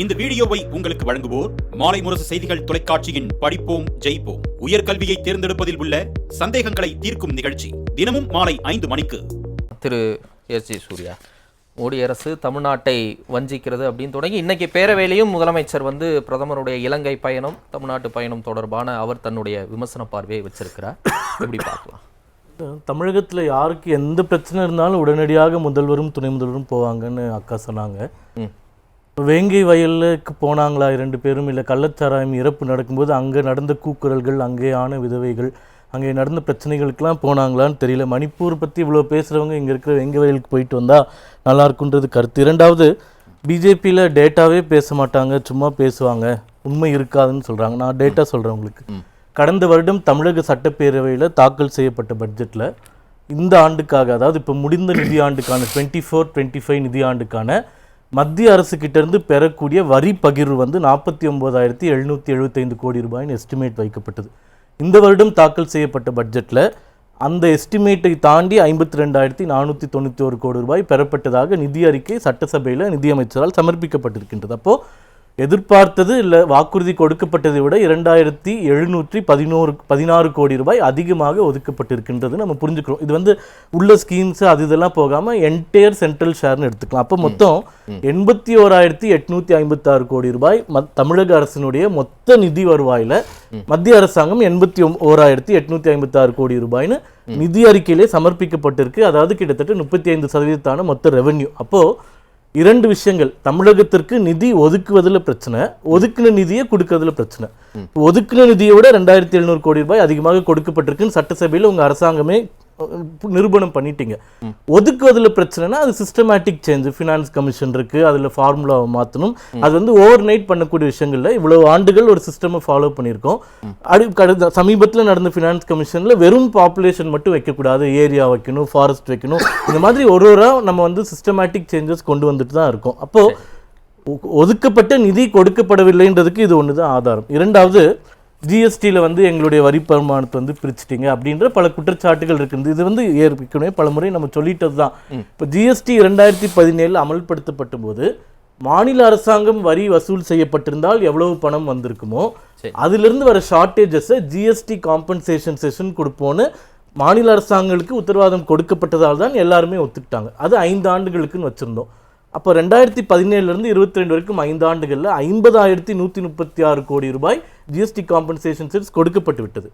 இந்த வீடியோவை உங்களுக்கு வழங்குவோர் மாலை முரசு செய்திகள் தொலைக்காட்சியின் படிப்போம் ஜெயிப்போம். உயர்கல்வியை தேர்ந்தெடுப்பதில் உள்ள சந்தேகங்களை தீர்க்கும் நிகழ்ச்சி தினமும் மாலை ஐந்து மணிக்கு. திரு எஸ் ஜி சூர்யா மோடி அரசு தமிழ்நாட்டை வஞ்சிக்கிறது அப்படின்னு தொடங்கி இன்னைக்கு பேரவையிலையும் முதலமைச்சர் வந்து பிரதமருடைய இலங்கை பயணம் தமிழ்நாட்டு பயணம் தொடர்பான அவர் தன்னுடைய விமர்சன பார்வையை வச்சிருக்கிறார். எப்படி பார்க்கலாம்? தமிழகத்தில் யாருக்கு எந்த பிரச்சனை இருந்தாலும் உடனடியாக முதல்வரும் துணை முதல்வரும் போவாங்கன்னு அக்கா சொன்னாங்க. ம். வேங்கை வயலுக்கு போனாங்களா இரண்டு பேரும்? இல்லை கள்ளச்சாராயம் இறப்பு நடக்கும்போது அங்கே நடந்த கூக்குரல்கள் அங்கே ஆன விதவைகள் அங்கே நடந்த பிரச்சனைகளுக்கெல்லாம் போனாங்களான்னு தெரியல. மணிப்பூர் பற்றி இவ்வளோ பேசுகிறவங்க இங்கே இருக்கிற வேங்கை வயலுக்கு போயிட்டு வந்தால் நல்லா இருக்குன்றது கருத்து. இரண்டாவது பிஜேபியில் டேட்டாவே பேச மாட்டாங்க சும்மா பேசுவாங்க. உண்மை இருக்காதுன்னு சொல்கிறாங்க நான் டேட்டா சொல்கிறேன் உங்களுக்கு. கடந்த வருடம் தமிழக சட்டப்பேரவையில் தாக்கல் செய்யப்பட்ட பட்ஜெட்டில் இந்த ஆண்டுக்காக அதாவது இப்போ முடிந்த நிதி ஆண்டுக்கான டுவெண்ட்டி ஃபோர் டுவெண்ட்டி ஃபைவ் நிதி ஆண்டுக்கான மத்திய அரசுக்கிட்டேருந்து இருந்து பெறக்கூடிய வரி பகிர்வு வந்து நாற்பத்தி ஒன்பதாயிரத்தி எழுநூற்றி எழுபத்தைந்து கோடி ரூபாய்னு எஸ்டிமேட் வைக்கப்பட்டது. இந்த வருடம் தாக்கல் செய்யப்பட்ட பட்ஜெட்டில் அந்த எஸ்டிமேட்டை தாண்டி ஐம்பத்தி ரெண்டாயிரத்தி நானூற்றி தொண்ணூற்றி ஒரு கோடி ரூபாய் பெறப்பட்டதாக நிதி அறிக்கை சட்டசபையில் நிதியமைச்சரால் சமர்ப்பிக்கப்பட்டிருக்கின்றது. அப்போது எதிர்பார்த்தது இல்லை வாக்குறுதி கொடுக்கப்பட்டதை விட இரண்டாயிரத்தி எழுநூற்றி பதினோரு பதினாறு கோடி ரூபாய் அதிகமாக ஒதுக்கப்பட்டிருக்கின்றது நம்ம புரிஞ்சுக்கிறோம். இது வந்து உள்ள ஸ்கீம்ஸ் அது இதெல்லாம் போகாமல் என்டையர் சென்ட்ரல் ஷேர்னு எடுத்துக்கலாம். அப்போ மொத்தம் எண்பத்தி ஓராயிரத்தி எட்நூத்தி ஐம்பத்தாறு கோடி ரூபாய் தமிழக அரசினுடைய மொத்த நிதி வருவாயில மத்திய அரசாங்கம் எண்பத்தி ஓராயிரத்தி எட்நூத்தி ஐம்பத்தாறு கோடி ரூபாய்னு நிதி அறிக்கையிலே சமர்ப்பிக்கப்பட்டிருக்கு. அதாவது கிட்டத்தட்ட முப்பத்தி ஐந்து சதவீதத்தான மொத்த ரெவென்யூ அப்போ இரண்டு விஷயங்கள். தமிழகத்திற்கு நிதி ஒதுக்குவதில் பிரச்சனை ஒதுக்கின நிதியை கொடுக்கறதுல பிரச்சனை. ஒதுக்கின நிதியை விட ரெண்டாயிரத்தி எழுநூறு கோடி ரூபாய் அதிகமாக கொடுக்கப்பட்டிருக்குன்னு சட்டசபையில் உங்க அரசாங்கமே நிரூபணம் பண்ணிட்டீங்க. ஒதுக்குவதில் பிரச்சனைனா அது சிஸ்டமேட்டிக் சேஞ்ச் ஃபினான்ஸ் கமிஷன் இருக்கு அதுல ஃபார்முலாவை மாற்றணும் அது வந்து ஓவர் நைட் பண்ணக்கூடிய விஷயங்கள்ல இவ்வளவு ஆண்டுகள் ஒரு சிஸ்டமை ஃபாலோ பண்ணியிருக்கோம். அடு கடந்த சமீபத்தில் நடந்த ஃபினான்ஸ் கமிஷன்ல வெறும் பாப்புலேஷன் மட்டும் வைக்கக்கூடாது. ஏரியா வைக்கணும் ஃபாரஸ்ட் வைக்கணும். இந்த மாதிரி ஒரு ஒரு நம்ம வந்து சிஸ்டமேட்டிக் சேஞ்சஸ் கொண்டு வந்துட்டு தான் இருக்கோம். அப்போ ஒ- ஒதுக்கப்பட்ட நிதி கொடுக்கப்படவில்லைன்றதுக்கு இது ஒன்று தான் ஆதாரம். இரண்டாவது ஜிஎஸ்டியில் வந்து எங்களுடைய வரி வருமானத்தை வந்து பிரிச்சிட்டீங்க அப்படின்ற பல குற்றச்சாட்டுகள் இருக்குது. இது வந்து ஏற்கனவே பல முறை நம்ம சொல்லிட்டது தான் இப்போ ஜிஎஸ்டி இரண்டாயிரத்தி பதினேழில் அமல்படுத்தப்பட்ட போது மாநில அரசாங்கம் வரி வசூல் செய்யப்பட்டிருந்தால் எவ்வளவு பணம் வந்திருக்குமோ. அதிலிருந்து வர ஷார்ட்டேஜஸை ஜிஎஸ்டி காம்பன்சேஷன் செஷன் கொடுப்போன்னு மாநில அரசாங்கங்களுக்கு உத்தரவாதம் கொடுக்கப்பட்டதால் தான் எல்லாருமே ஒத்துக்கிட்டாங்க. அது ஐந்து ஆண்டுகளுக்குன்னு வச்சுருந்தோம். அப்போ ரெண்டாயிரத்தி பதினேழுலேருந்து இருபத்தி ரெண்டு வரைக்கும் ஐந்து ஆண்டுகளில் ஐம்பதாயிரத்தி நூற்றி முப்பத்தி ஆறு கோடி ரூபாய் ஜிஎஸ்டி காம்பன்சேஷன் செஸ் கொடுக்கப்பட்டு விட்டது.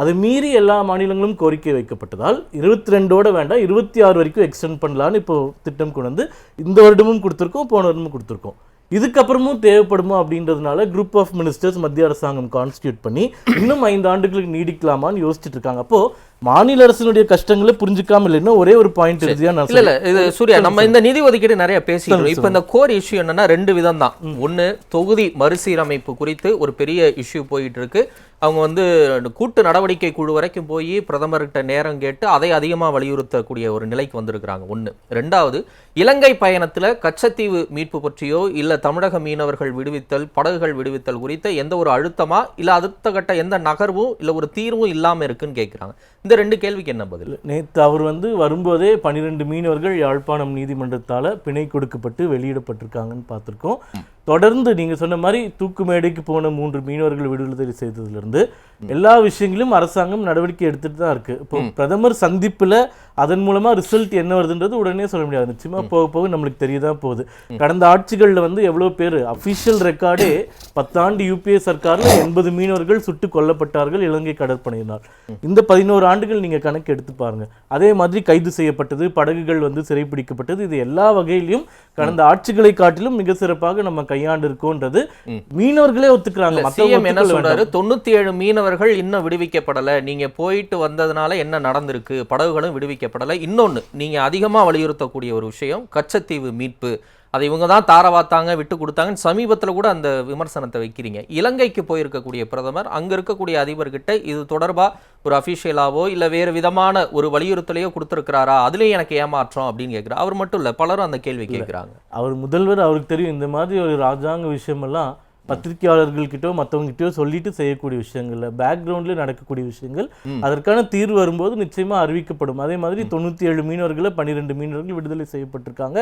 அதை மீறி எல்லா மாநிலங்களும் கோரிக்கை வைக்கப்பட்டதால் இருபத்தி ரெண்டோட வேண்டாம் இருபத்தி ஆறு வரைக்கும் எக்ஸ்டெண்ட் பண்ணலான்னு இப்போ திட்டம் கொண்டு வந்து இந்த வருடமும் கொடுத்துருக்கோம் போன வருடமும் கொடுத்துருக்கோம். இதுக்கப்புறமும் தேவைப்படுமோ அப்படின்றதுனால குரூப் ஆஃப் மினிஸ்டர்ஸ் மத்திய அரசாங்கம் கான்ஸ்டியூட் பண்ணி இன்னும் ஐந்து ஆண்டுகளுக்கு நீடிக்கலாமான்னு யோசிச்சுட்டு இருக்காங்க. அப்போ மாநில அரசினுடைய கஷ்டங்களை புரிஞ்சுக்காம இல்லைன்னா ஒரே ஒரு பாயிண்ட் இறுதியா நான் இல்ல இல்ல இது சூர்யா நம்ம இந்த நிதி ஒதுக்கீடு நிறைய பேசிக்கிறோம் இப்ப இந்த கோர் இஷ்யூ என்னன்னா ரெண்டு விதம் தான் ஒண்ணு தொகுதி மறுசீரமைப்பு குறித்து ஒரு பெரிய இஷ்யூ போயிட்டு இருக்கு. அவங்க வந்து கூட்டு நடவடிக்கை குழு வரைக்கும் போய் பிரதமர்கிட்ட நேரம் கேட்டு அதை அதிகமாக வலியுறுத்தக்கூடிய ஒரு நிலைக்கு வந்திருக்கிறாங்க. ஒன்று ரெண்டாவது இலங்கை பயணத்தில் கச்சத்தீவு மீட்பு பற்றியோ இல்லை தமிழக மீனவர்கள் விடுவித்தல் படகுகள் விடுவித்தல் குறித்த எந்த ஒரு அழுத்தமாக இல்லை அடுத்த கட்ட எந்த நகர்வும் இல்லை ஒரு தீர்வும் இல்லாமல் இருக்குன்னு கேட்குறாங்க இந்த ரெண்டு கேள்விக்கு என்ன பதில்? நேற்று அவர் வந்து வரும்போதே பன்னிரெண்டு மீனவர்கள் யாழ்ப்பாணம் நீதிமன்றத்தால் பிணை கொடுக்கப்பட்டு வெளியிடப்பட்டிருக்காங்கன்னு பார்த்துருக்கோம். தொடர்ந்து நீங்கள் சொன்ன மாதிரி தூக்கு மேடைக்கு போன மூன்று மீனவர்கள் விடுதலை செய்ததிலிருந்து எல்லா விஷயங்களும் அரசாங்கம் நடவடிக்கை எடுத்துட்டு தான் இருக்கு. இப்போ பிரதமர் சந்திப்புல அதன் மூலமா ரிசல்ட் என்ன வருதுன்றது உடனே சொல்ல முடியாது. நிச்சயமா போக போக நம்மளுக்கு தெரியதான் போகுது. கடந்த ஆட்சிகள்ல வந்து எவ்வளவு பேர் அபிஷியல் ரெக்கார்டே பத்தாண்டு யூபிஏ சர்க்கார்ல எண்பது மீனவர்கள் சுட்டு கொல்லப்பட்டார்கள் இலங்கை கடற்படையினால் இந்த பதினோரு ஆண்டுகள் நீங்க கணக்கு எடுத்து பாருங்க. அதே மாதிரி கைது செய்யப்பட்டது படகுகள் வந்து சிறைப்பிடிக்கப்பட்டது இது எல்லா வகையிலும் கடந்த ஆட்சிகளை காட்டிலும் மிக சிறப்பாக நம்ம கையாண்டு இருக்கோன்றது மீனவர்களே ஒத்துக்கிறாங்க. சிஎம் என்ன சொல்றாரு. தொண்ணூத்தி ஏழு மீனவர்கள் இன்னும் விடுவிக்கப்படல. நீங்க போயிட்டு வந்ததுனால என்ன நடந்திருக்கு? படகுகளும் விடுவிக்கப்படல. இன்னொன்னு நீங்க அதிகமா வலியுறுத்தக்கூடிய ஒரு விஷயம் கச்சத்தீவு மீட்பு. அதை இவங்க தான் தார வாத்தாங்க விட்டு கொடுத்தாங்கன்னு சமீபத்துல கூட அந்த விமர்சனத்தை வைக்கிறீங்க. இலங்கைக்கு போயிருக்கக்கூடிய பிரதமர் அங்க இருக்கக்கூடிய அதிபர்கிட்ட இது தொடர்பா ஒரு அபிஷியலாவோ இல்ல வேறு விதமான ஒரு வலியுறுத்தலையோ கொடுத்திருக்கிறாரா? அதுலயும் எனக்கு ஏமாற்றம் அப்படின்னு கேட்கிறார் அவர் மட்டும் இல்ல பலரும் அந்த கேள்வி கேட்கிறாங்க அவர் முதல்வர் அவருக்கு தெரியும் இந்த மாதிரி ஒரு ராஜாங்க விஷயமெல்லாம் பத்திரிகையாளர்கள்கிட்டயோ மற்றவங்ககிட்டயோ சொல்லிட்டு செய்யக்கூடிய விஷயங்கள்ல பேக்ரவுண்ட்ல நடக்கக்கூடிய விஷயங்கள் அதற்கான தீர்வு வரும்போது நிச்சயமா அறிவிக்கப்படும். அதே மாதிரி தொண்ணூத்தி ஏழு மீனவர்களை பன்னிரெண்டு மீனவர்கள் விடுதலை செய்யப்பட்டிருக்காங்க.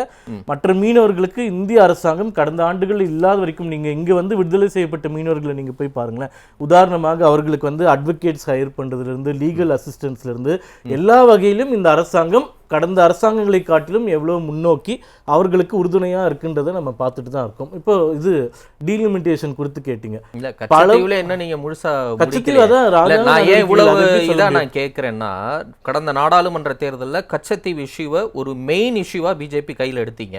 மற்ற மீனவர்களுக்கு இந்திய அரசாங்கம் கடந்த ஆண்டுகள் இல்லாத வரைக்கும் நீங்க இங்க வந்து விடுதலை செய்யப்பட்ட மீனவர்களை நீங்க போய் பாருங்களேன். உதாரணமாக அவர்களுக்கு வந்து அட்வொகேட்ஸ் ஹையர் பண்றதுல இருந்து லீகல் அசிஸ்டன்ஸ்ல இருந்து எல்லா வகையிலும் இந்த அரசாங்கம் கடந்த அரசாங்கங்களை காட்டிலும் எவ்வளவு முன்னோக்கி அவர்களுக்கு உறுதுணையா இருக்குன்றதை நம்ம பார்த்துட்டு தான் இருக்கோம் இப்போ இது டீலிமிட்டேஷன் குறித்து கேட்டீங்க கச்சத்தீவுல என்ன நீங்க முழுசா கச்சத்தீவு? அதான் நான் ஏன் இவ்வளவு அதை எப்படி சொல்ல இதா முடியும்? நான் கேக்குறேன்னா கடந்த நாடாளுமன்ற தேர்தல்ல கச்சத்தீவு இஷ்யூவை ஒரு மெயின் இஷ்யூவா பிஜேபி கையில எடுத்தீங்க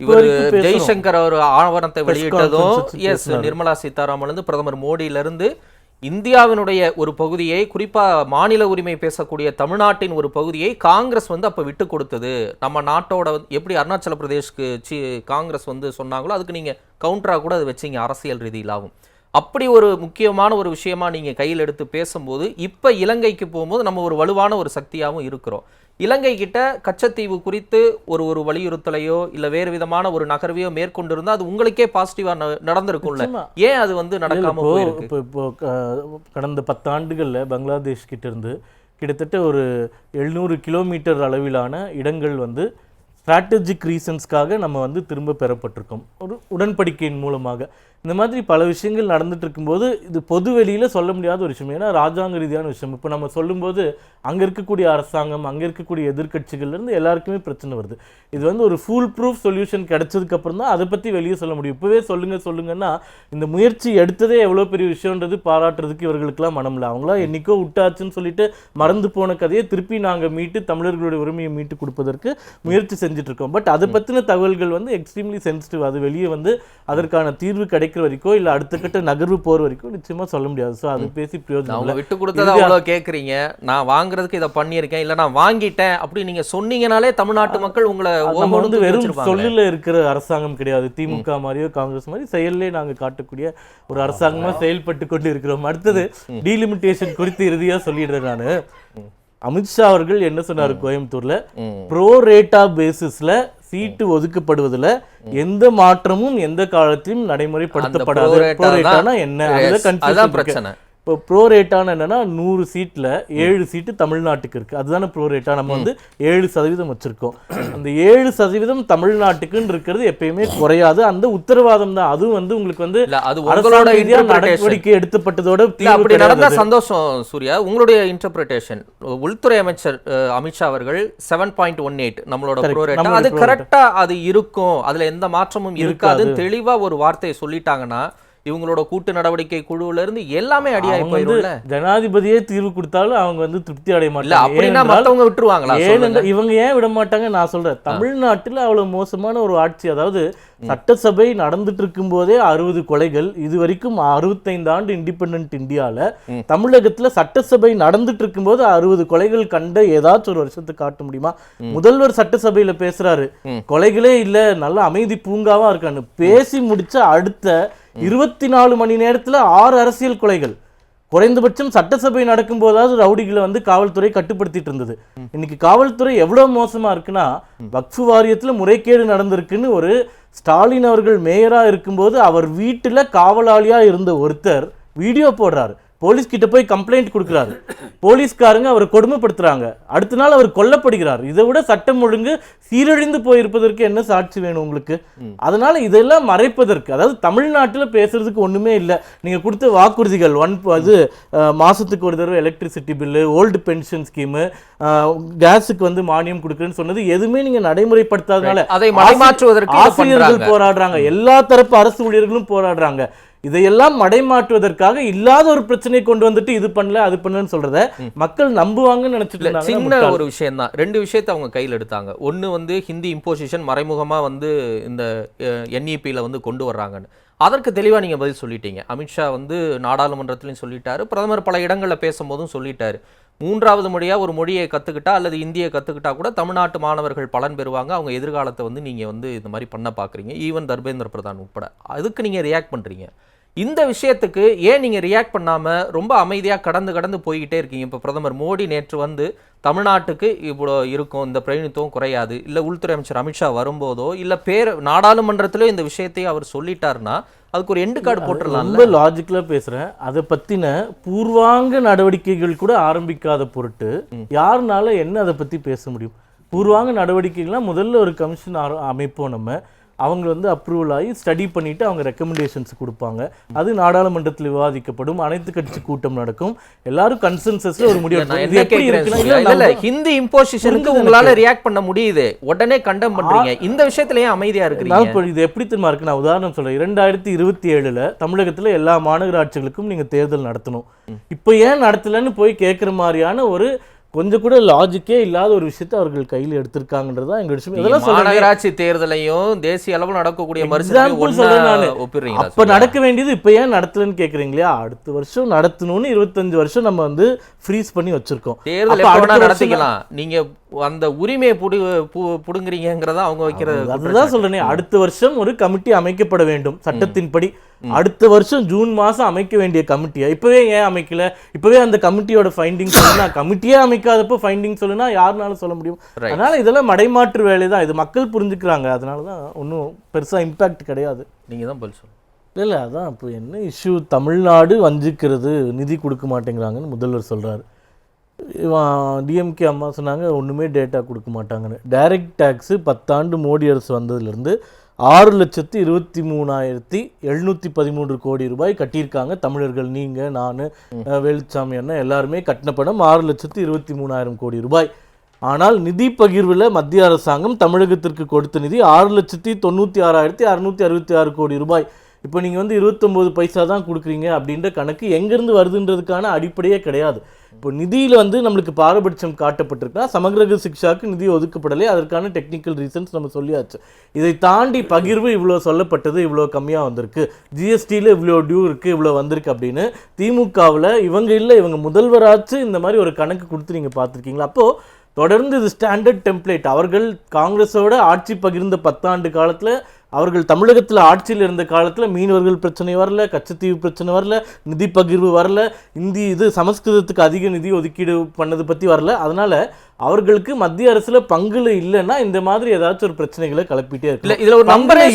இவர். ஜெய்சங்கர் ஒரு ஆவணத்தை வெளியிட்டதும் எஸ். நிர்மலா சீதாராமன்ல இருந்து பிரதமர் மோடியில இருந்து இந்தியாவினுடைய ஒரு பகுதியை குறிப்பாக மாநில உரிமை பேசக்கூடிய தமிழ்நாட்டின் ஒரு பகுதியை காங்கிரஸ் வந்து அப்போ விட்டு கொடுத்தது. நம்ம நாட்டோட எப்படி அருணாச்சல பிரதேஷ்க்கு சி காங்கிரஸ் வந்து சொன்னாங்களோ அதுக்கு நீங்கள் கவுண்டராக கூட அது வச்சீங்க அரசியல் ரீதியிலாகவும் அப்படி ஒரு முக்கியமான ஒரு விஷயமா நீங்கள் கையில் எடுத்து பேசும்போது இப்போ இலங்கைக்கு போகும்போது நம்ம ஒரு வலுவான ஒரு சக்தியாகவும் இருக்கிறோம். இலங்கை கிட்ட கச்சத்தீவு குறித்து ஒரு ஒரு வலியுறுத்தலையோ இல்ல வேறு விதமான ஒரு நகர்வையோ மேற்கொண்டிருந்தா அது உங்களுக்கே பாசிட்டிவா ந- நடந்திருக்கும்ல. ஏன் அது வந்து நடக்காம இப்போ இப்போ கடந்த பத்தாண்டுகள்ல பங்களாதேஷ் கிட்ட இருந்து கிட்டத்தட்ட ஒரு எழுநூறு கிலோமீட்டர் அளவிலான இடங்கள் வந்து ஸ்ட்ராட்டஜிக் ரீசன்ஸ்க்காக நம்ம வந்து திரும்ப பெறப்பட்டிருக்கோம். ஒரு உடன்படிக்கையின் மூலமாக. இந்த மாதிரி பல விஷயங்கள் நடந்துட்டு இருக்கும்போது இது பொது வெளியில சொல்ல முடியாத ஒரு விஷயம். ஏன்னா ராஜாங்க ரீதியான விஷயம். இப்போ நம்ம சொல்லும்போது அங்க இருக்கக்கூடிய அரசாங்கம் அங்க இருக்கக்கூடிய எதிர்க்கட்சிகள்ல இருந்து எல்லாருக்குமே பிரச்சனை வருது. இது வந்து ஒரு ஃபுல் ப்ரூஃப் சொல்யூஷன் கிடைச்சதுக்கு அப்புறம் தான் அதை பத்தி வெளியே சொல்ல முடியும். இப்பவே சொல்லுங்க சொல்லுங்கன்னா இந்த முயற்சி எடுத்ததே எவ்வளவு பெரிய விஷயம்ன்றது பாராட்டுறதுக்கு இவர்களுக்கெல்லாம் மனம் இல்லை அவங்களா என்னைக்கோ விட்டாச்சுன்னு சொல்லிட்டு மறந்து போன கதையை திருப்பி நாங்க மீட்டு தமிழர்களுடைய உரிமையை மீட்டு கொடுப்பதற்கு முயற்சி செஞ்சுட்டு இருக்கோம் பட் அதை பத்தின தகவல்கள் வந்து எக்ஸ்ட்ரீம்லி சென்சிட்டிவ் அது வெளியே வந்து அதற்கான தீர்வு கிடைக்கிற வரைக்கும் இல்ல அடுத்த கட்ட நகர்வு போற வரைக்கும் நிச்சயமா சொல்ல முடியாது. ஸோ அது பேசி பிரயோஜனம் விட்டு கொடுத்ததை அவ்வளவு கேக்குறீங்க. நான் வாங்குறதுக்கு இதை பண்ணியிருக்கேன். இல்ல நான் வாங்கிட்டேன் அப்படி நீங்க சொன்னீங்கனாலே தமிழ்நாட்டு மக்கள் உங்களை நம்ம வந்து வெறும். சொல்லுல இருக்கிற அரசாங்கம் கிடையாது. திமுக மாதிரியோ காங்கிரஸ் மாதிரி செயல்லே நாங்க காட்டக்கூடிய ஒரு அரசாங்கமா செயல்பட்டு கொண்டு இருக்கிறோம் அடுத்தது டீலிமிட்டேஷன் குறித்து இறுதியா சொல்லிடுறேன் நானு. அமித்ஷா அவர்கள் என்ன சொன்னாரு கோயம்புத்தூர்ல. ப்ரோ ரேட்டா பேசிஸ்ல சீட்டு ஒதுக்கப்படுவதுல எந்த மாற்றமும் எந்த காலத்திலும் நடைமுறைப்படுத்தப்படாது. என்ன. பிரச்சனை. இப்போ ப்ரோ ரேட்டான என்னன்னா நூறு சீட்ல ஏழு சீட்டு தமிழ்நாட்டுக்கு இருக்கு அதுதானே ப்ரோ ரேட்டா நம்ம வந்து ஏழு சதவீதம் வச்சிருக்கோம் அந்த ஏழு சதவீதம் தமிழ்நாட்டுக்குன்னு இருக்கிறது எப்பயுமே குறையாது அந்த உத்தரவாதம் தான் அதுவும் வந்து உங்களுக்கு வந்து இல்ல அது அரசாங்க உங்களோட ரீதியா interpretation. நடவடிக்கை எடுத்தப்பட்டதோட அப்படி நடந்தா. சந்தோஷம் சூர்யா உங்களுடைய இன்டர்பிரிட்டேஷன் உள்துறை அமைச்சர் அமித்ஷா அவர்கள் செவன் பாயிண்ட் ஒன் எயிட் நம்மளோட. ப்ரோ நம்மளோட அது pro rata. கரெக்டா அது இருக்கும் அதுல எந்த மாற்றமும் இருக்காது இருக்காது. தெளிவா ஒரு வார்த்தையை சொல்லிட்டாங்கன்னா இவங்களோட கூட்டு நடவடிக்கை குழுவுல இருந்து எல்லாமே அடியாகி போயிரும்ல? ஜனாதிபதியே தீர்வு கொடுத்தாலும் அவங்க வந்து திருப்தி அடைய மாட்டாங்க. அப்படின்னா மத்தவங்க விட்டுருவாங்களா. ஏனென்றால் இவங்க ஏன் விட மாட்டாங்க? நான் சொல்றேன். தமிழ்நாட்டுல அவ்வளவு மோசமான ஒரு ஆட்சி அதாவது சட்டசபை நடந்துட்டு இருக்கும் போதே அறுபது கொலைகள் இது வரைக்கும் அறுபத்தைந்து ஆண்டு இண்டிபெண்டன்ட் இந்தியால தமிழகத்துல சட்டசபை நடந்துட்டு இருக்கும்போது அறுபது கொலைகள் கண்ட ஏதாச்சும் ஒரு வருஷத்தை காட்ட முடியுமா? முதல்வர் சட்டசபையில பேசுறாரு. கொலைகளே இல்ல நல்ல அமைதி பூங்காவா இருக்கான்னு. பேசி முடிச்ச அடுத்த இருபத்தி நாலு மணி நேரத்தில் ஆறு அரசியல் கொலைகள். குறைந்தபட்சம் சட்டசபை நடக்கும் போதாவது ரவுடிகளை வந்து காவல்துறை கட்டுப்படுத்திட்டு இருந்தது. இன்னைக்கு காவல்துறை எவ்வளவு மோசமா இருக்குன்னா வக்ஃபு வாரியத்தில் முறைகேடு நடந்திருக்குன்னு ஒரு ஸ்டாலின் அவர்கள் மேயரா இருக்கும்போது அவர் வீட்டில் காவலாளியா இருந்த ஒருத்தர் வீடியோ போடுறாரு. போலீஸ் கிட்ட போய் கம்ப்ளைண்ட் கொடுக்குறாரு. போலீஸ்காரங்க அவரை கொடுமைப்படுத்துறாங்க. அடுத்த நாள் அவர் கொல்லப்படுகிறார். இதை விட சட்டம் ஒழுங்கு சீரழிந்து போயிருப்பதற்கு என்ன சாட்சி வேணும் உங்களுக்கு? அதனால இதெல்லாம் மறைப்பதற்கு அதாவது தமிழ்நாட்டுல பேசுறதுக்கு ஒண்ணுமே இல்லை. நீங்க கொடுத்த வாக்குறுதிகள் ஒன் அது மாசத்துக்கு ஒரு தடவை electricity bill old pension scheme கேஸுக்கு வந்து மானியம் கொடுக்குறேன்னு சொன்னது எதுவுமே நீங்க நடைமுறைப்படுத்தாதனால அதை ஆசிரியர்கள். போராடுறாங்க. எல்லா தரப்பு அரசு ஊழியர்களும் போராடுறாங்க. இதையெல்லாம் மடைமாற்றுவதற்காக இல்லாத ஒரு பிரச்சனையை கொண்டு வந்துட்டு இது பண்ணல அது பண்ணலன்னு சொல்றத மக்கள் நம்புவாங்கன்னு நினைச்சிட்டு சின்ன. ஒரு விஷயம் தான் ரெண்டு விஷயத்தை அவங்க கையில் எடுத்தாங்க. ஒன்னு வந்து ஹிந்தி இம்போசிஷன் மறைமுகமா வந்து இந்த என்இபியில் வந்து கொண்டு வர்றாங்கன்னு. அதற்கு தெளிவா நீங்க பதில் சொல்லிட்டீங்க. அமித்ஷா வந்து நாடாளுமன்றத்திலையும் சொல்லிட்டாரு. பிரதமர் பல இடங்கள்ல பேசும்போதும் சொல்லிட்டாரு. மூன்றாவது மொழியாக ஒரு மொழியை கற்றுக்கிட்டா அல்லது இந்தியை கற்றுக்கிட்டா கூட தமிழ்நாட்டு மாணவர்கள் பலன் பெறுவாங்க. அவங்க எதிர்காலத்தை வந்து நீங்கள் வந்து இந்த மாதிரி பண்ண பார்க்குறீங்க ஈவன் தர்பேந்திர பிரதான் உட்பட. அதுக்கு நீங்கள் ரியாக்ட் பண்ணுறீங்க இந்த விஷயத்துக்கு ஏன் நீங்க ரியாக்ட் பண்ணாம ரொம்ப அமைதியா கடந்து கடந்து போய்கிட்டே இருக்கீங்க? இப்ப பிரதமர் மோடி நேற்று வந்து தமிழ்நாட்டுக்கு இவ்வளோ இருக்கும் இந்த பிரதிநிதித்துவம் குறையாது இல்ல உள்துறை அமைச்சர் அமித்ஷா வரும்போதோ இல்ல பேர் நாடாளுமன்றத்திலோ இந்த விஷயத்தையும் அவர் சொல்லிட்டாருன்னா அதுக்கு ஒரு எண்டு கார்டு போட்டுடலாம்ல. ரொம்ப லாஜிக்கலா பேசுறேன். அதை பத்தின பூர்வாங்க நடவடிக்கைகள் கூட ஆரம்பிக்காத பொருட்டு யாருனால என்ன அதை பத்தி பேச முடியும்? பூர்வாங்க நடவடிக்கைகள்லாம் முதல்ல ஒரு கமிஷன் அமைப்போம் நம்ம. அவங்க வந்து அப்ரூவல் ஆகி ஸ்டடி பண்ணிட்டு அவங்க ரெக்கமெண்டேஷன்ஸ் கொடுப்பாங்க. அது நாடாளுமன்றத்தில் விவாதிக்கப்படும். அனைத்து கட்சி கூட்டம் நடக்கும். எல்லாரும் கன்சென்சஸ்ல ஒரு முடிவு ஹிந்தி இம்போசிஷனுக்கு உங்களால ரியாக்ட் பண்ண முடியுது. உடனே கண்டம் பண்றீங்க. இந்த விஷயத்துல ஏன் அமைதியா இப்போ இது எப்படி தெரியுமா இருக்கு? நான் உதாரணம் சொல்றேன். இரண்டாயிரத்தி இருபத்தி ஏழுல தமிழகத்துல எல்லா மாநகராட்சிகளுக்கும் நீங்க தேர்தல் நடத்தணும். இப்போ ஏன் நடத்தலன்னு போய் கேட்குற மாதிரியான ஒரு கொஞ்சம் கூட லாஜிக்கே இல்லாத ஒரு விஷயத்தை அவர்கள் கையில் எடுத்திருக்காங்கன்றது தான் எங்க விஷயம் இதெல்லாம் மாநகராட்சி தேர்தலையும் தேசிய அளவில் நடக்கக்கூடிய மறுசீரமைப்பு அப்ப நடக்க வேண்டியது இப்ப ஏன் நடத்தலன்னு கேக்குறீங்களா? அடுத்த வருஷம் நடத்தணும்னு இருபத்தஞ்சு வருஷம் நம்ம வந்து ஃப்ரீஸ் பண்ணி வச்சிருக்கோம். தேர்தல் நடத்திக்கலாம். நீங்க அந்த உரிமையை புடு புடுங்குறீங்கிறத அவங்க வைக்கிற அதுதான் சொல்றேனே. அடுத்த வருஷம் ஒரு கமிட்டி அமைக்கப்பட வேண்டும் சட்டத்தின்படி. அடுத்த வருஷம் ஜூன் மாசம் அமைக்க வேண்டிய கமிட்டியா? இப்பவே ஏன் அமைக்கல? இப்பவே அந்த கமிட்டியோட ஃபைண்டிங் சொல்லுனா கமிட்டியே அமைக்காதப்போ ஃபைண்டிங் சொல்லுனா யாருனாலும் சொல்ல முடியும். அதனால இதெல்லாம் மடைமாற்று வேலை தான் இது மக்கள் புரிஞ்சுக்கிறாங்க. அதனால தான் ஒன்றும் பெருசா இம்பாக்ட் கிடையாது. நீங்க தான் பதில் சொல்லுங்க. இல்லை அதான் இப்போ என்ன இஷ்யூ தமிழ்நாடு வஞ்சிக்கிறது நிதி கொடுக்க மாட்டேங்கிறாங்கன்னு முதல்வர் சொல்றாரு. இவன் டிஎம்கே அம்மா சொன்னாங்க ஒன்றுமே டேட்டா கொடுக்க மாட்டாங்கன்னு. டைரக்ட் டேக்ஸு பத்தாண்டு மோடி அரசு வந்ததுலேருந்து ஆறு லட்சத்து இருபத்தி மூணாயிரத்தி எழுநூற்றி பதிமூன்று கோடி ரூபாய் கட்டியிருக்காங்க. தமிழர்கள் நீங்கள் நான் வேலுச்சாமி அண்ணன் எல்லாருமே கட்டின பணம் ஆறு லட்சத்து இருபத்தி மூணாயிரம் கோடி ரூபாய். ஆனால் நிதி பகிர்வில் மத்திய அரசாங்கம் தமிழகத்திற்கு கொடுத்த நிதி ஆறு லட்சத்தி தொண்ணூற்றி ஆறாயிரத்தி அறுநூற்றி அறுபத்தி ஆறு கோடி ரூபாய். இப்போ நீங்கள் வந்து இருபத்தொம்போது பைசா தான் கொடுக்குறீங்க அப்படின்ற கணக்கு எங்கேருந்து வருதுன்றதுக்கான அடிப்படையே கிடையாது. இப்போ நிதியில் வந்து நம்மளுக்கு பாரபட்சம் காட்டப்பட்டிருக்கா சமகிரக சிக்ஷாவுக்கு நிதி ஒதுக்கப்படலை. அதற்கான டெக்னிக்கல் ரீசன்ஸ் நம்ம சொல்லியாச்சு. இதை தாண்டி பகிர்வு இவ்வளோ சொல்லப்பட்டது இவ்வளோ கம்மியாக வந்திருக்கு. ஜிஎஸ்டியில் இவ்வளோ டியூ இருக்குது இவ்வளோ வந்திருக்கு அப்படின்னு திமுகவில் இவங்க இல்லை இவங்க முதல்வராச்சு இந்த மாதிரி ஒரு கணக்கு கொடுத்து நீங்கள் பார்த்துருக்கீங்களா? அப்போது தொடர்ந்து இது ஸ்டாண்டர்ட் டெம்ப்ளேட் அவர்கள் காங்கிரஸோட ஆட்சி பகிர்ந்த பத்தாண்டு காலத்தில் அவர்கள் தமிழகத்தில் ஆட்சியில் இருந்த காலத்தில் மீனவர்கள் பிரச்சனை வரல கச்சத்தீவு பிரச்சனை வரல நிதி பகிர்வு வரல இந்தி இது சமஸ்கிருதத்துக்கு அதிக நிதி ஒதுக்கீடு பண்ணது பற்றி வரல. அதனால அவர்களுக்கு மத்திய அரசுல பங்குல இல்லைன்னா இந்த மாதிரி ஏதாச்சும் ஒரு பிரச்சனைகளை கிளப்பிட்டே இல்ல இருக்கு இதுல ஒரு நம்பரே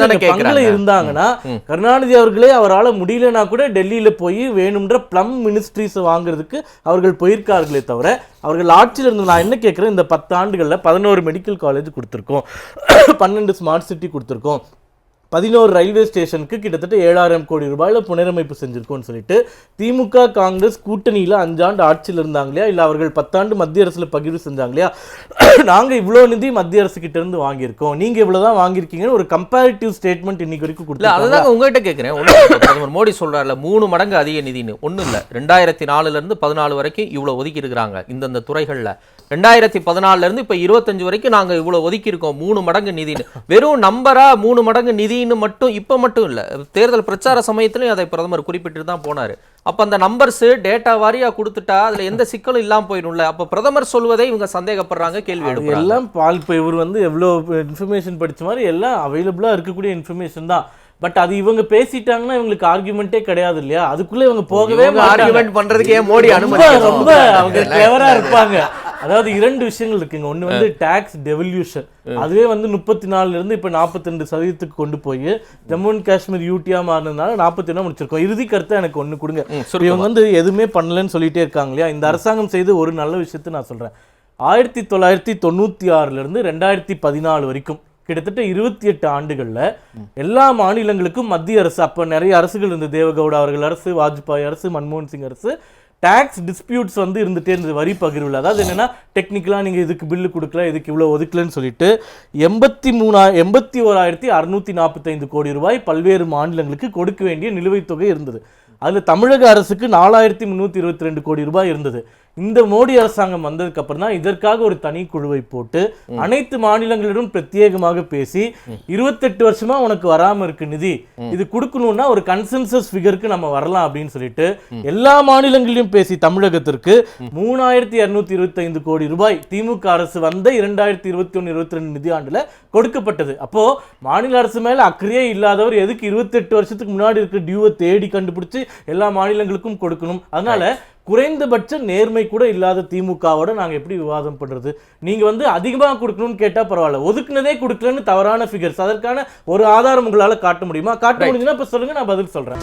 தானே பங்குல இருந்தாங்கன்னா கருணாநிதி அவர்களே அவரால முடியலனா கூட டெல்லியில போய் வேணும்ன்ற ப்ளம் மினிஸ்ட்ரிஸ் வாங்குறதுக்கு அவர்கள் போயிருக்கார்களே தவிர அவர்கள் ஆட்சியில் இருந்து நான் என்ன கேட்குறேன்? இந்த பத்து ஆண்டுகளில் பதினோரு மெடிக்கல் காலேஜ் கொடுத்துருக்கோம். பன்னெண்டு ஸ்மார்ட் சிட்டி கொடுத்துருக்கோம். பதினோரு ரயில்வே ஸ்டேஷனுக்கு கிட்டத்தட்ட ஏழாயிரம் கோடி ரூபாயில புனரமைப்பு செஞ்சிருக்கோம்னு சொல்லிட்டு திமுக காங்கிரஸ் கூட்டணியில அஞ்சாண்டு ஆட்சியில் இருந்தாங்க இல்லையா இல்ல அவர்கள் பத்தாண்டு மத்திய அரசுல பகிர்வு செஞ்சாங்க இல்லையா நாங்க இவ்வளவு நிதி மத்திய அரசு கிட்ட இருந்து வாங்கியிருக்கோம். நீங்க இவ்வளவுதான் வாங்கியிருக்கீங்கன்னு ஒரு கம்பேரிட்டிவ் ஸ்டேட்மெண்ட் இன்னைக்கு வரைக்கும் கொடுத்தாங்க அதுதான் உங்ககிட்ட கேட்கிறேன் பிரதமர் மோடி சொல்றாருல மூணு மடங்கு அதிக நிதின்னு. ஒண்ணும் இல்ல. ரெண்டாயிரத்தி நாலுல இருந்து பதினாலு வரைக்கும் இவ்வளவு ஒதுக்கி இருக்கிறாங்க இந்தந்த துறைகள்ல. ரெண்டாயிரத்தி பதினாலுல இருந்து இப்ப இருபத்தஞ்சு வரைக்கும் நாங்க இவ்வளவு ஒதுக்கி இருக்கோம் மூணு மடங்கு நிதின்னு. வெறும் நம்பரா மூணு மடங்கு நிதின்னு மட்டும் இப்ப மட்டும் இல்ல தேர்தல் பிரச்சார சமயத்திலும் அதை பிரதமர் குறிப்பிட்டு தான் போனாரு. அப்ப அந்த நம்பர்ஸ் டேட்டா வாரியா கொடுத்துட்டா அதுல எந்த சிக்கலும் இல்லாம போயிடும்ல. அப்ப பிரதமர் சொல்வதை இவங்க சந்தேகப்படுறாங்க கேள்வி எடுக்கிறாங்க எல்லாம் பால் இப்போ இவர் வந்து எவ்வளோ இன்ஃபர்மேஷன் படிச்ச மாதிரி எல்லாம் அவைலபிளாக இருக்கக்கூடிய இன்ஃபர்மேஷன் தான். பட் அது இவங்க பேசிட்டாங்கன்னா இவங்களுக்கு ஆர்குமெண்ட்டே கிடையாது இல்லையா? அதுக்குள்ள இவங்க போகவே ஆர்குமெண்ட் பண்றதுக்கு மோடி அனுமதி ரொம்ப அவங்க கிளவரா இருப்பாங்க. அதாவது இரண்டு விஷயங்கள் இருக்குங்க. ஒண்ணு வந்து டாக்ஸ் டெவல்யூஷன் அதுவே வந்து முப்பத்தி நாலுல இருந்து இப்ப 42% சதவீதத்துக்கு கொண்டு போய் ஜம்மு அண்ட் காஷ்மீர் யூடியா மாறினதுனால நாற்பத்தி ஒண்ணா முடிச்சிருக்கோம். இறுதி கருத்தை எனக்கு ஒண்ணு கொடுங்க. இவங்க வந்து எதுவுமே பண்ணலன்னு சொல்லிட்டே இருக்காங்க இல்லையா? இந்த அரசாங்கம் செய்த ஒரு நல்ல விஷயத்தை நான் சொல்றேன். ஆயிரத்தி தொள்ளாயிரத்தி தொண்ணூத்தி ஆறுல இருந்து ரெண்டாயிரத்தி பதினாலு வரைக்கும் கிட்டத்தட்ட இருபத்தி எட்டு ஆண்டுகளில் எல்லா மாநிலங்களுக்கும் மத்திய அரசு அப்போ நிறைய அரசுகள் இருந்தது. தேவகவுடா அவர்கள் அரசு வாஜ்பாய் அரசு மன்மோகன் சிங் அரசு. டேக்ஸ் டிஸ்பியூட்ஸ் வந்து இருந்துட்டே இருந்தது வரி பகிர்வில். அதாவது என்னென்னா டெக்னிக்கலாக நீங்கள் இதுக்கு பில்லு கொடுக்கல இதுக்கு இவ்வளோ ஒதுக்கலன்னு சொல்லிட்டு எண்பத்தி மூணா எண்பத்தி ஓராயிரத்தி அறுநூத்தி நாற்பத்தைந்து கோடி ரூபாய் பல்வேறு மாநிலங்களுக்கு கொடுக்க வேண்டிய நிலுவைத் தொகை இருந்தது. அதில் தமிழக அரசுக்கு நாலாயிரத்தி முந்நூற்றி இருபத்தி ரெண்டு கோடி ரூபாய் இருந்தது. இந்த மோடி அரசாங்கம் வந்ததுக்கு அப்புறம் தான் இதற்காக ஒரு தனி குழுவை போட்டு அனைத்து மாநிலங்களிடம் பிரத்யேகமாக பேசி இருபத்தெட்டு வருஷமா உனக்கு வராம இருக்கு நிதி. இது கொடுக்கணும்னா ஒரு கன்சென்சஸ் ஃபிகருக்கு நம்ம வரலாம் அப்படின்னு சொல்லிட்டு எல்லா மாநிலங்களிலும் பேசி தமிழகத்திற்கு மூணாயிரத்தி இருநூத்தி இருபத்தி ஐந்து கோடி ரூபாய் திமுக அரசு வந்த இரண்டாயிரத்தி இருபத்தி ஒன்னு இருபத்தி ரெண்டு நிதியாண்டுல கொடுக்கப்பட்டது. அப்போ மாநில அரசு மேல அக்கறையே இல்லாதவர் எதுக்கு இருபத்தெட்டு வருஷத்துக்கு முன்னாடி இருக்க டியூவை தேடி கண்டுபிடிச்சு எல்லா மாநிலங்களுக்கும் கொடுக்கணும். அதனால குறைந்தபட்ச நேர்மை கூட இல்லாத திமுகவோட நாங்க எப்படி விவாதம் பண்றது? நீங்க வந்து அதிகமா கொடுக்கணும்னு கேட்டா பரவாயில்ல. ஒதுக்குனதே கொடுக்கலன்னு தவறான ஃபிகர்ஸ் அதற்கான ஒரு ஆதாரம் உங்களால காட்ட முடியுமா? காட்ட முடியுதுன்னா இப்ப சொல்லுங்க நான் பதில் சொல்றேன்.